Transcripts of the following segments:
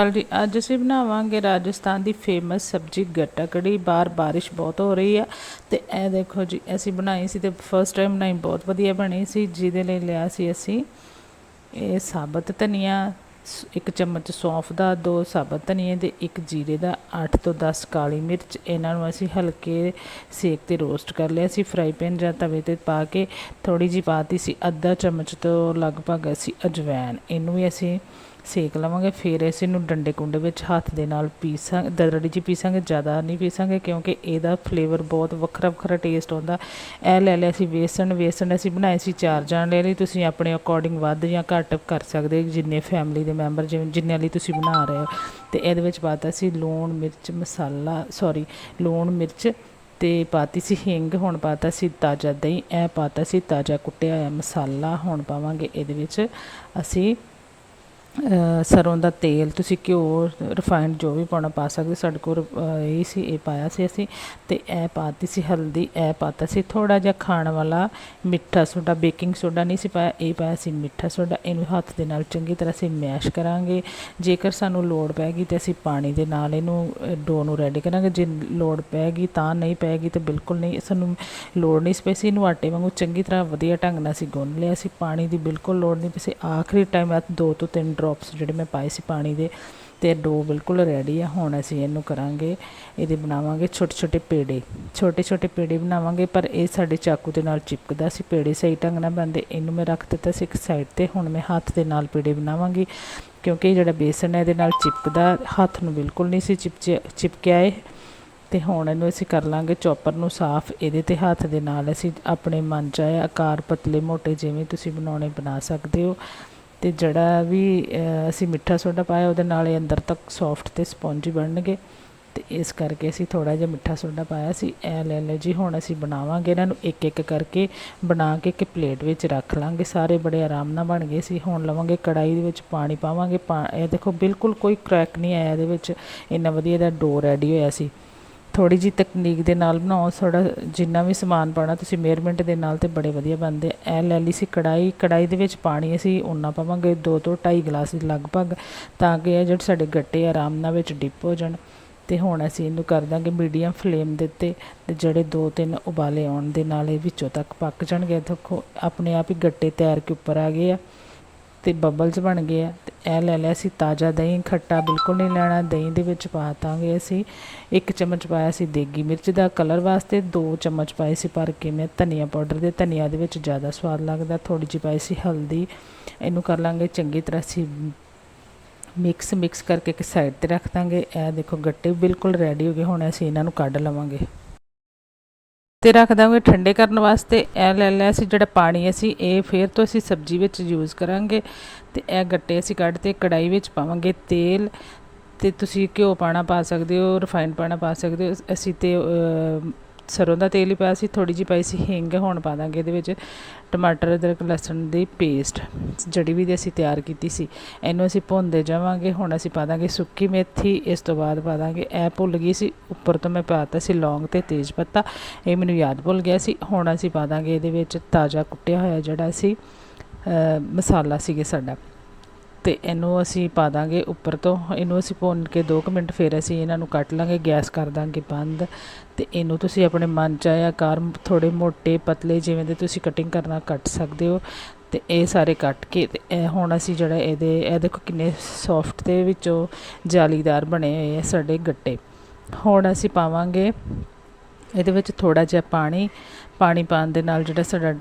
ਹਾਲ ਜੀ ਅੱਜ ਅਸੀਂ ਬਣਾਵਾਂਗੇ ਰਾਜਸਥਾਨ ਦੀ ਫੇਮਸ ਸਬਜ਼ੀ ਗੱਟਾ ਕੜੀ। ਬਾਹਰ ਬਾਰਿਸ਼ ਬਹੁਤ ਹੋ ਰਹੀ ਆ ਤੇ ਇਹ ਦੇਖੋ ਜੀ, ਅਸੀਂ ਬਣਾਈ ਸੀ ਤੇ ਫਸਟ ਟਾਈਮ ਬਣਾਈ, ਬਹੁਤ ਵਧੀਆ ਬਣੀ ਸੀ। ਜਿਹਦੇ ਲਈ ਲਿਆ ਸੀ ਅਸੀਂ ਇਹ ਸਾਬਤ ਧਨੀਆ ਸ- ਇੱਕ ਚਮਚ ਸੌਂਫ ਦਾ, ਦੋ ਸਾਬਤ ਧਨੀਏ ਦੇ ਇੱਕ ਜੀਰੇ ਦਾ 8 ਤੋਂ 10 ਕਾਲੀ ਮਿਰਚ। ਇਹਨਾਂ ਨੂੰ ਅਸੀਂ ਹਲਕੇ ਸੇਕ ਤੇ ਰੋਸਟ ਕਰ ਲਿਆ ਸੀ ਫਰਾਈ ਪੈਨ ਜਾਂ ਤਵੇ ਤੇ ਪਾ ਕੇ ਥੋੜੀ ਜਿਹੀ ਪਾਤੀ ਸੀ। ਅੱਧਾ ਚਮਚ ਤੋਂ ਲਗਭਗ ਅਸੀਂ ਅਜਵੈਨ ਇਹਨੂੰ ਵੀ ਅਸੀਂ ਸੇਕ ਲਵਾਂਗੇ, ਫਿਰ ਅਸੀਂ ਇਹਨੂੰ ਡੰਡੇ ਕੁੰਡੇ ਵਿੱਚ ਹੱਥ ਦੇ ਨਾਲ ਪੀਸਾਂ ਦਰੜੀ 'ਚ ਪੀਸਾਂਗੇ, ਜ਼ਿਆਦਾ ਨਹੀਂ ਪੀਸਾਂਗੇ ਕਿਉਂਕਿ ਇਹਦਾ ਫਲੇਵਰ ਬਹੁਤ ਵੱਖਰਾ ਵੱਖਰਾ ਟੇਸਟ ਆਉਂਦਾ। ਇਹ ਲੈ ਲਿਆ ਸੀ ਵੇਸਣ ਵੇਸਣ ਅਸੀਂ ਬਣਾਏ ਸੀ ਚਾਰ ਜਾਣ ਲਈ, ਤੁਸੀਂ ਆਪਣੇ ਅਕੋਰਡਿੰਗ ਵੱਧ ਜਾਂ ਘੱਟ ਕਰ ਸਕਦੇ ਜਿੰਨੇ ਫੈਮਿਲੀ ਦੇ ਮੈਂਬਰ ਜਿਵੇਂ ਜਿੰਨਿਆਂ ਲਈ ਤੁਸੀਂ ਬਣਾ ਰਹੇ ਹੋ। ਤੇ ਇਹਦੇ ਵਿੱਚ ਪਾਤਾ ਸੀ ਲੂਣ, ਮਿਰਚ, ਮਸਾਲਾ ਸੌਰੀ ਲੂਣ, ਮਿਰਚ ਤੇ ਪਾਤੀ ਸੀ ਹਿੰਗ, ਹੁਣ ਪਾਤਾ ਸੀ ਤਾਜ਼ਾ ਦਹੀਂ, ਇਹ ਪਾਤਾ ਸੀ ਤਾਜ਼ਾ ਕੁੱਟਿਆ ਹੋਇਆ ਮਸਾਲਾ, ਹੁਣ ਪਾਵਾਂਗੇ ਇਹਦੇ ਵਿੱਚ ਅਸੀਂ ਸਰੋਂ ਦਾ ਤੇਲ ਤੁਸੀਂ ਘਿਓ ਰਿਫਾਇੰਡ ਜੋ ਵੀ ਪਾਉਣਾ ਪਾ ਸਕਦੇ ਸਾਡੇ ਕੋਲ ਅ, ਇਹ ਸੀ ਇਹ ਪਾਇਆ ਸੀ ਅਸੀਂ ਅਤੇ ਇਹ ਪਾਤੀ ਸੀ ਹਲਦੀ ਇਹ ਪਾਤਾ ਸੀ। ਥੋੜਾ ਜਿਹਾ ਖਾਣ ਵਾਲਾ ਮਿੱਠਾ ਸੋਡਾ ਬੇਕਿੰਗ ਸੋਡਾ ਨਹੀਂ ਸੀ ਪਾਇਆ ਇਹ ਪਾਇਆ ਸੀ ਮਿੱਠਾ ਸੋਡਾ। ਇਹਨੂੰ ਹੱਥ ਦੇ ਨਾਲ ਚੰਗੀ ਤਰ੍ਹਾਂ ਅਸੀਂ ਮੈਸ਼ ਕਰਾਂਗੇ। ਜੇਕਰ ਸਾਨੂੰ ਲੋੜ ਪੈਗੀ ਤੇ ਅਸੀਂ ਪਾਣੀ ਦੇ ਨਾਲ ਇਹਨੂੰ ਡੋ ਨੂੰ ਰੈਡੀ ਕਰਾਂਗੇ। ਜੇ ਲੋੜ ਪੈਗੀ ਤਾਂ ਨਹੀਂ ਪੈਗੀ ਤੇ ਬਿਲਕੁਲ ਨਹੀਂ ਸਾਨੂੰ ਲੋੜ ਨਹੀਂ ਪਈ ਸੀ। ਇਹਨੂੰ ਆਟੇ ਵਾਂਗੂ ਚੰਗੀ ਤਰ੍ਹਾਂ ਵਧੀਆ ਢੰਗ ਨਾਲ ਅਸੀਂ ਗੁੰਨ ਲਿਆ ਸੀ। ਪਾਣੀ ਦੀ ਬਿਲਕੁਲ ਲੋੜ ਨਹੀਂ ਪਈ ਸੀ। ਆਖਰੀ ਟਾਈਮ ਦੋ ਤੋਂ ਤਿੰਨ ਡ੍ਰੌਪਸ ਜਿਹੜੇ ਮੈਂ ਪਾਏ ਸੀ ਪਾਣੀ ਦੇ ਤੇ ਡੋ ਬਿਲਕੁਲ ਰੈਡੀ ਆ। ਹੁਣ ਅਸੀਂ ਇਹਨੂੰ ਕਰਾਂਗੇ, ਇਹਦੇ ਬਣਾਵਾਂਗੇ ਛੋਟੇ ਛੋਟੇ ਪੇੜੇ। ਛੋਟੇ ਛੋਟੇ ਪੇੜੇ ਬਣਾਵਾਂਗੇ, ਪਰ ਇਹ ਸਾਡੇ ਚਾਕੂ ਦੇ ਨਾਲ ਚਿਪਕਦਾ ਸੀ। ਪੇੜੇ ਸਹੀ ਢੰਗ ਨਾਲ ਬਣਦੇ, ਇਹਨੂੰ ਮੈਂ ਰੱਖ ਦਿੱਤਾ ਸੀ ਇੱਕ ਸਾਈਡ ਤੇ। ਹੁਣ ਮੈਂ ਹੱਥ ਦੇ ਨਾਲ ਪੇੜੇ ਬਣਾਵਾਂਗੀ, ਕਿਉਂਕਿ ਇਹ ਜਿਹੜਾ ਬੇਸਨ ਹੈ ਇਹਦੇ ਨਾਲ ਚਿਪਕਦਾ, ਹੱਥ ਨੂੰ ਬਿਲਕੁਲ ਨਹੀਂ ਸੀ ਚਿਪਚਿਆ ਚਿਪਕਿਆ ਇਹ। ਤੇ ਹੁਣ ਇਹਨੂੰ ਅਸੀਂ ਕਰ ਲਾਂਗੇ ਚੌਪਰ ਨੂੰ ਸਾਫ਼। ਇਹਦੇ ਤੇ ਹੱਥ ਦੇ ਨਾਲ ਅਸੀਂ ਆਪਣੇ ਮਨ ਚਾਹੇ ਆਕਾਰ, ਪਤਲੇ ਮੋਟੇ ਜਿਵੇਂ ਤੁਸੀਂ ਬਣਾਉਣੇ ਬਣਾ ਸਕਦੇ ਹੋ। ਤੇ ਜਿਹੜਾ ਵੀ ਅਸੀਂ ਮਿੱਠਾ ਸੋਡਾ ਪਾਇਆ, ਉਹਦੇ ਨਾਲ ਇਹ ਅੰਦਰ ਤੱਕ ਸੌਫਟ ਤੇ ਸਪੌਂਜੀ ਬਣਨਗੇ। ਤੇ ਇਸ ਕਰਕੇ ਅਸੀਂ ਥੋੜਾ ਜਿਹਾ ਮਿੱਠਾ ਸੋਡਾ ਪਾਇਆ ਸੀ। ਇਹ ਲੈ ਲਓ ਜੀ, ਹੁਣ ਅਸੀਂ ਬਣਾਵਾਂਗੇ ਇਹਨਾਂ ਨੂੰ ਇੱਕ ਇੱਕ ਕਰਕੇ, ਬਣਾ ਕੇ ਇੱਕ ਪਲੇਟ ਵਿੱਚ ਰੱਖ ਲਾਂਗੇ। ਸਾਰੇ ਬੜੇ ਆਰਾਮ ਨਾਲ ਬਣ ਗਏ ਸੀ। ਹੁਣ ਲਵਾਂਗੇ ਕੜਾਈ ਦੇ ਵਿੱਚ ਪਾਣੀ ਪਾਵਾਂਗੇ। ਪਾ- ਇਹ ਦੇਖੋ ਬਿਲਕੁਲ ਕੋਈ ਕ੍ਰੈਕ ਨਹੀਂ ਆਇਆ ਇਹਦੇ ਵਿੱਚ। ਇੰਨਾ ਵਧੀਆ ਦਾ ਡੋ ਰੈਡੀ ਹੋਇਆ ਸੀ। ਥੋੜੀ ਜੀ ਤਕਨੀਕ ਦੇ ਨਾਲ ਬਣਾਓ ਥੋੜਾ ਜਿੰਨਾ ਵੀ ਸਮਾਨ ਪਾਉਣਾ, ਤੁਸੀਂ ਮੇਅਰਮੈਂਟ ਦੇ ਨਾਲ ਤੇ ਬੜੇ ਵਧੀਆ ਬਣਦੇ ਆ। ਲੈ ਲਈ ਸੀ ਕੜਾਈ ਕੜਾਈ ਦੇ ਵਿੱਚ ਪਾਣੀ ਅਸੀਂ ਉਨਾ ਪਾਵਾਂਗੇ 2 ਤੋਂ 2.5 ਗਲਾਸ ਦੇ ਲਗਭਗ, ਤਾਂ ਕਿ ਇਹ ਜਿਹੜੇ ਸਾਡੇ ਗੱਟੇ ਆਰਾਮ ਨਾਲ ਵਿੱਚ ਡਿਪ ਹੋ ਜਾਣ। ਤੇ ਹੁਣ ਅਸੀਂ ਇਹਨੂੰ ਕਰ ਦਾਂਗੇ ਮੀਡੀਅਮ ਫਲੇਮ ਦੇ ਉੱਤੇ, ਤੇ ਜਿਹੜੇ 2-3 ਉਬਾਲੇ ਆਉਣ ਦੇ ਨਾਲ ਇਹ ਵਿੱਚੋਂ ਤੱਕ ਪੱਕ ਜਾਣਗੇ। ਦੇਖੋ, ਆਪਣੇ ਆਪ ਹੀ ਗੱਟੇ ਤੈਰ ਕੇ ਉੱਪਰ ਆ ਗਏ ਆ, ਤੇ ਬਬਲਸ ਬਣ ਗਏ ਆ। ਇਹ ਲੈ ਲਿਆ ਸੀ ਤਾਜ਼ਾ ਦਹੀਂ, ਖੱਟਾ ਬਿਲਕੁਲ ਨਹੀਂ ਲੈਣਾ, ਦਹੀਂ ਦੇ ਵਿੱਚ ਪਾ ਦਾਂਗੇ ਅਸੀਂ। ਇੱਕ ਚਮਚ ਪਾਇਆ ਸੀ ਦੇਗੀ ਮਿਰਚ ਦਾ ਕਲਰ ਵਾਸਤੇ, ਦੋ ਚਮਚ ਪਾਏ ਸੀ ਭਰ ਕੇ ਮੈਂ ਧਨੀਆ ਪਾਊਡਰ ਦੇ, ਧਨੀਆ ਦੇ ਵਿੱਚ ਜ਼ਿਆਦਾ ਸਵਾਦ ਲੱਗਦਾ। ਥੋੜੀ ਜਿਹੀ ਪਾਈ ਸੀ ਹਲਦੀ। ਇਹਨੂੰ ਕਰ ਲਾਂਗੇ ਚੰਗੀ ਤਰ੍ਹਾਂ ਅਸੀਂ ਮਿਕਸ ਮਿਕਸ ਕਰਕੇ ਇੱਕ ਸਾਈਡ ਤੇ ਰੱਖ ਦਾਂਗੇ। ਇਹ ਦੇਖੋ ਗੱਟੇ ਬਿਲਕੁਲ ਰੈਡੀ ਹੋ ਗਏ, ਹੁਣ ਅਸੀਂ ਇਹਨਾਂ ਨੂੰ ਕੱਢ ਲਵਾਂਗੇ। ਤੇ ਰੱਖ ਦਾਂਗੇ ਠੰਡੇ ਕਰਨ ਵਾਸਤੇ। ਇਹ ਲੈ ਲਿਆ ਸੀ ਜਿਹੜਾ ਪਾਣੀ ਅਸੀਂ, ਇਹ ਫੇਰ ਤੋਂ ਅਸੀਂ ਸਬਜ਼ੀ ਵਿੱਚ ਯੂਜ਼ ਕਰਾਂਗੇ ਤੇ ਇਹ ਗੱਟੇ ਅਸੀਂ ਕੱਢ ਤੇ ਕੜਾਈ ਵਿੱਚ ਪਾਵਾਂਗੇ ਤੇਲ ਤੇ ਤੁਸੀਂ ਘਿਓ ਪਾਣਾ ਪਾ ਸਕਦੇ ਹੋ ਰਿਫਾਈਨ ਪਾਣਾ ਪਾ ਸਕਦੇ ਹੋ। ਅਸੀਂ ਤੇ ਸਰੋਂ ਦਾ ਤੇਲ ਹੀ ਪਾਇਆ ਸੀ ਥੋੜੀ ਜਿਹੀ ਪਾਈ ਸੀ ਹਿੰਗ, ਹੁਣ ਪਾ ਦਾਂਗੇ ਇਹਦੇ ਵਿੱਚ ਟਮਾਟਰ, ਅਦਰਕ, ਲਸਣ ਦੀ ਪੇਸਟ ਜਿਹੜੀ ਵੀ ਦੀ ਅਸੀਂ ਤਿਆਰ ਕੀਤੀ ਸੀ। ਇਹਨੂੰ ਅਸੀਂ ਭੁੰਨਦੇ ਜਾਵਾਂਗੇ, ਹੁਣ ਅਸੀਂ ਪਾ ਦਾਂਗੇ ਸੁੱਕੀ ਮੇਥੀ, ਇਸ ਤੋਂ ਬਾਅਦ ਪਾ ਦਾਂਗੇ ਇਹ ਭੁੱਲ ਗਈ ਸੀ, ਉੱਪਰ ਤੋਂ ਮੈਂ ਪਾਤਾ ਸੀ ਲੌਂਗ ਤੇ ਤੇਜ ਪੱਤਾ, ਇਹ ਮੈਨੂੰ ਯਾਦ ਭੁੱਲ ਗਿਆ ਸੀ। ਹੁਣ ਅਸੀਂ ਪਾ ਦਾਂਗੇ ਇਹਦੇ ਵਿੱਚ ਤਾਜ਼ਾ ਕੁੱਟਿਆ ਹੋਇਆ ਜਿਹੜਾ ਸੀ ਮਸਾਲਾ ਸੀਗੇ ਸਾਡਾ। ਅਤੇ ਇਹਨੂੰ ਅਸੀਂ ਪਾ ਦਾਂਗੇ ਉੱਪਰ ਤੋਂ। ਇਹਨੂੰ ਅਸੀਂ ਭੁੰਨ ਕੇ ਦੋ ਕੁ ਮਿੰਟ ਫਿਰ ਅਸੀਂ ਇਹਨਾਂ ਨੂੰ ਕੱਟ ਲਾਂਗੇ, ਗੈਸ ਕਰ ਦਾਂਗੇ ਬੰਦ। ਅਤੇ ਇਹਨੂੰ ਤੁਸੀਂ ਆਪਣੇ ਮਨ ਚਾਹੇ ਆਕਾਰ ਥੋੜ੍ਹੇ ਮੋਟੇ ਪਤਲੇ ਜਿਵੇਂ ਦੇ ਤੁਸੀਂ ਕਟਿੰਗ ਕਰਨਾ ਕੱਟ ਸਕਦੇ ਹੋ। ਅਤੇ ਇਹ ਸਾਰੇ ਕੱਟ ਕੇ ਤੇ ਇਹ ਹੁਣ ਅਸੀਂ ਜਿਹੜਾ ਇਹਦੇ, ਇਹ ਦੇਖੋ ਕਿੰਨੇ ਸੌਫਟ ਤੇ ਵਿੱਚੋਂ ਜਾਲੀਦਾਰ ਬਣੇ ਹੋਏ ਆ ਸਾਡੇ ਗੱਟੇ। ਹੁਣ ਅਸੀਂ ਪਾਵਾਂਗੇ ਇਹਦੇ ਵਿੱਚ ਥੋੜ੍ਹਾ ਜਿਹਾ ਪਾਣੀ। ਪਾਣੀ ਪਾਉਣ ਦੇ ਨਾਲ ਜਿਹੜਾ ਸਾਡਾ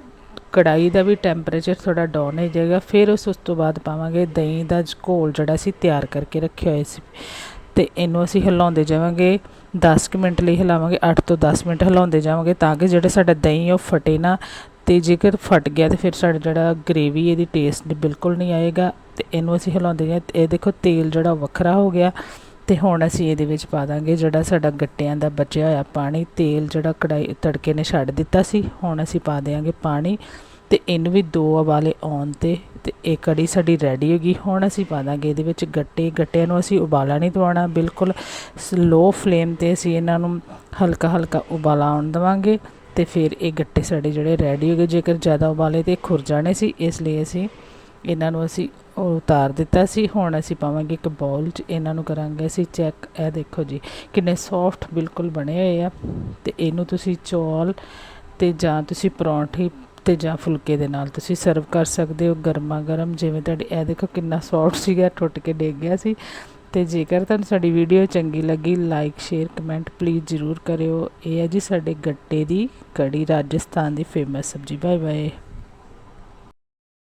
ਕੜਾਈ ਦਾ ਵੀ ਟੈਂਪਰੇਚਰ ਥੋੜਾ ਡਾਊਨ ਹੋ ਜਾਏਗਾ, ਫਿਰ ਉਸ ਉਸ ਤੋਂ ਬਾਅਦ ਪਾਵਾਂਗੇ ਦਹੀਂ ਦਾ ਘੋਲ ਜਿਹੜਾ ਅਸੀਂ ਤਿਆਰ ਕਰਕੇ ਰੱਖਿਆ ਹੋਇਆ ਸੀ। ਤੇ ਇਹਨੂੰ ਅਸੀਂ ਹਿਲਾਉਂਦੇ ਜਾਵਾਂਗੇ 10 ਕੁ ਮਿੰਟ ਲਈ ਹਿਲਾਵਾਂਗੇ 8 ਤੋਂ 10 ਮਿੰਟ ਹਿਲਾਉਂਦੇ ਜਾਵਾਂਗੇ ਤਾਂ ਕਿ ਜਿਹੜਾ ਸਾਡਾ ਦਹੀਂ ਉਹ ਫਟੇ ਨਾ ਤੇ ਜੇਕਰ ਫਟ ਗਿਆ ਤੇ ਫਿਰ ਸਾਡਾ ਜਿਹੜਾ ਗ੍ਰੇਵੀ ਇਹਦੀ ਟੇਸਟ ਬਿਲਕੁਲ ਨਹੀਂ ਆਏਗਾ। ਤੇ ਇਹਨੂੰ ਅਸੀਂ ਹਿਲਾਉਂਦੇ ਜਾਂ ਇਹ ਦੇਖੋ ਤੇਲ ਜਿਹੜਾ ਵੱਖਰਾ ਹੋ ਗਿਆ। ਤੇ ਹੁਣ ਅਸੀਂ ਇਹਦੇ ਵਿੱਚ ਪਾ ਦਾਂਗੇ ਜਿਹੜਾ ਸਾਡਾ ਗੱਟਿਆਂ ਦਾ ਬਚਿਆ ਹੋਇਆ ਪਾਣੀ, ਤੇਲ ਜਿਹੜਾ ਕੜਾਈ ਤੜਕੇ ਨੇ ਛੱਡ ਦਿੱਤਾ ਸੀ, ਹੁਣ ਅਸੀਂ ਪਾ ਦੇਵਾਂਗੇ ਪਾਣੀ ਤੇ ਇਹਨੂੰ ਵੀ ਦੋ ਉਬਾਲੇ ਆਉਣ ਤੇ ਤੇ ਇਹ ਕੜੀ ਸਾਡੀ ਰੈਡੀ ਹੋ ਗਈ। ਹੁਣ ਅਸੀਂ ਪਾ ਦਾਂਗੇ ਇਹਦੇ ਵਿੱਚ ਗੱਟੇ, ਗੱਟਿਆਂ ਨੂੰ ਅਸੀਂ ਉਬਾਲਾ ਨਹੀਂ ਦਵਾਉਣਾ, ਬਿਲਕੁਲ ਲੋ ਫਲੇਮ ਤੇ ਅਸੀਂ ਇਹਨਾਂ ਨੂੰ ਹਲਕਾ ਹਲਕਾ ਉਬਾਲਾ ਆਉਣ ਦੇਵਾਂਗੇ ਤੇ ਫਿਰ ਇਹ ਗੱਟੇ ਸਾਡੇ ਜਿਹੜੇ ਰੈਡੀ ਹੋ ਗਏ। ਜੇਕਰ ਜ਼ਿਆਦਾ ਉਬਾਲੇ ਤੇ ਖੁਰ ਜਾਣੇ ਸੀ, ਇਸ ਲਈ ਅਸੀਂ ਇਹਨਾਂ ਨੂੰ ਅਸੀਂ ਉਤਾਰ ਦਿੱਤਾ ਸੀ। ਹੁਣ ਅਸੀਂ ਪਾਵਾਂਗੇ ਇੱਕ ਬਾਉਲ 'ਚ। ਇਹਨਾਂ ਨੂੰ ਕਰਾਂਗੇ ਅਸੀਂ ਚੈੱਕ। ਇਹ ਦੇਖੋ ਜੀ, ਕਿੰਨੇ ਸੌਫਟ ਬਿਲਕੁਲ ਬਣੇ ਹੋਏ ਆ। ਤੇ ਇਹਨੂੰ ਤੁਸੀਂ ਚੌਲ ਤੇ ਜਾਂ ਤੁਸੀਂ ਪਰੌਂਠੇ ਤੇ ਜਾਂ ਫੁਲਕੇ ਦੇ ਨਾਲ ਤੁਸੀਂ ਸਰਵ ਕਰ ਸਕਦੇ ਹੋ ਗਰਮਾ ਗਰਮ ਜਿਵੇਂ ਤੁਹਾਡੀ, ਇਹ ਦੇਖੋ ਕਿੰਨਾ ਸੌਫਟ ਸੀਗਾ, ਟੁੱਟ ਕੇ ਡਿੱਗ ਗਿਆ ਸੀ। ਤੇ ਜੇਕਰ ਤੁਹਾਨੂੰ ਸਾਡੀ ਵੀਡੀਓ ਚੰਗੀ ਲੱਗੀ ਲਾਈਕ ਸ਼ੇਅਰ ਕਮੈਂਟ ਪਲੀਜ਼ ਜ਼ਰੂਰ ਕਰਿਓ। ਇਹ ਹੈ ਜੀ ਸਾਡੇ ਗੱਟੇ ਦੀ ਕੜੀ, ਰਾਜਸਥਾਨ ਦੀ ਫੇਮਸ ਸਬਜ਼ੀ। Bye bye